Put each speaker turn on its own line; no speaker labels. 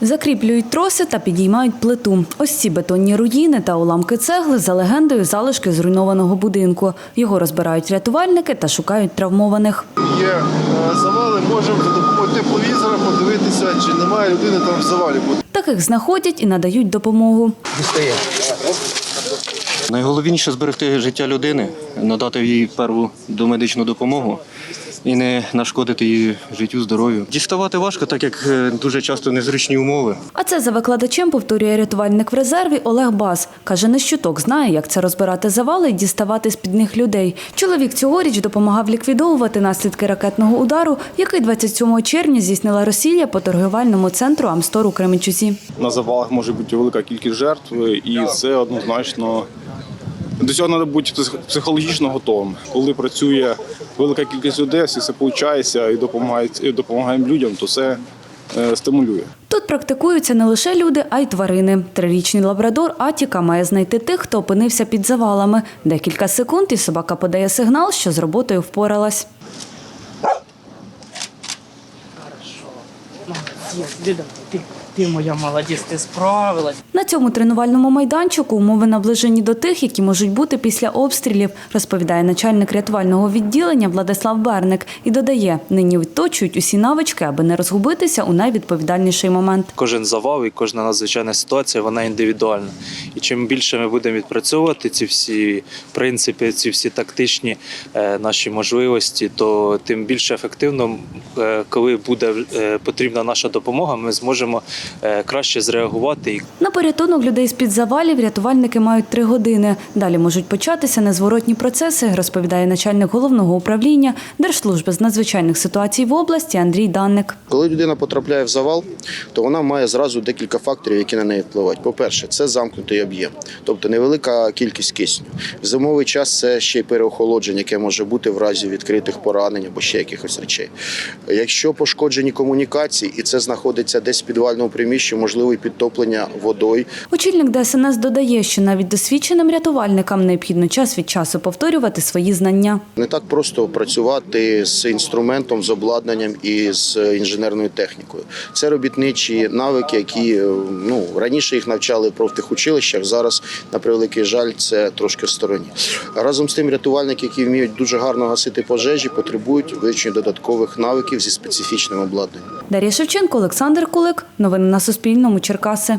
Закріплюють троси та підіймають плиту. Ось ці бетонні руїни та уламки цегли за легендою залишки зруйнованого будинку. Його розбирають рятувальники та шукають травмованих.
Є е, завали, можемо за допомогою тепловізора подивитися, чи немає людини там в завалі.
Таких знаходять і надають допомогу.
Найголовніше зберегти життя людини, надати їй перву домедичну допомогу і не нашкодити її життю, здоров'ю. Діставати важко, так як е, дуже часто незручні умови.
А це за викладачем повторює рятувальник в резерві Олег Бас. Каже, не щуток знає, як це розбирати завали і діставати з-під них людей. Чоловік цьогоріч допомагав ліквідовувати наслідки ракетного удару, який 27 червня здійснила Росія по торгівельному центру Амстор у Кременчузі.
на завалах може бути велика кількість жертв, і це однозначно до цього треба бути псих- психологічно готовим. Коли працює велика кількість людей, всі все виходить і допомагає, допомагає людям, то це е, стимулює.
Тут практикуються не лише люди, а й тварини. Трирічний лабрадор Атіка має знайти тих, хто опинився під завалами. Декілька секунд, і собака подає сигнал, що з роботою впоралась.
Молодець, Люда, ти, ти моя молодець, ти справилась.
На цьому тренувальному майданчику умови наближені до тих, які можуть бути після обстрілів, розповідає начальник рятувального відділення Владислав Берник і додає, нині відточують усі навички, аби не розгубитися у найвідповідальніший момент.
Кожен завал і кожна надзвичайна ситуація вона індивідуальна. І чим більше ми будемо відпрацьовувати ці всі принципи, ці всі тактичні е, наші можливості, то тим більше ефективно, е, коли буде е, потрібна наша допомога, ми зможемо е, краще зреагувати і
На порятунок людей з-під завалів рятувальники мають три години. Далі можуть початися незворотні процеси, розповідає начальник головного управління Держслужби з надзвичайних ситуацій в області Андрій Данник.
Коли людина потрапляє в завал, то вона має зразу декілька факторів, які на неї впливають. По-перше, це замкнутий об'єм, тобто невелика кількість кисню. В зимовий час це ще й переохолодження, яке може бути в разі відкритих поранень або ще якихось речей. Якщо пошкоджені комунікації, і це знаходиться десь в підвальному приміщенні, можливо, і підтоплення водою,
Очільник ДСНС додає, що навіть досвідченим рятувальникам необхідно час від часу повторювати свої знання.
Не так просто працювати з інструментом, з обладнанням і з інженерною технікою. Це робітничі навики, які е, ну раніше їх навчали в профтехучилищах. Зараз, на превеликий жаль, це трошки в стороні. Разом з тим, рятувальники, які вміють дуже гарно гасити пожежі, потребують вивчення додаткових навиків зі специфічним обладнанням.
Дар'я Шевченко, Олександр Кулик. Новини на Суспільному. Черкаси.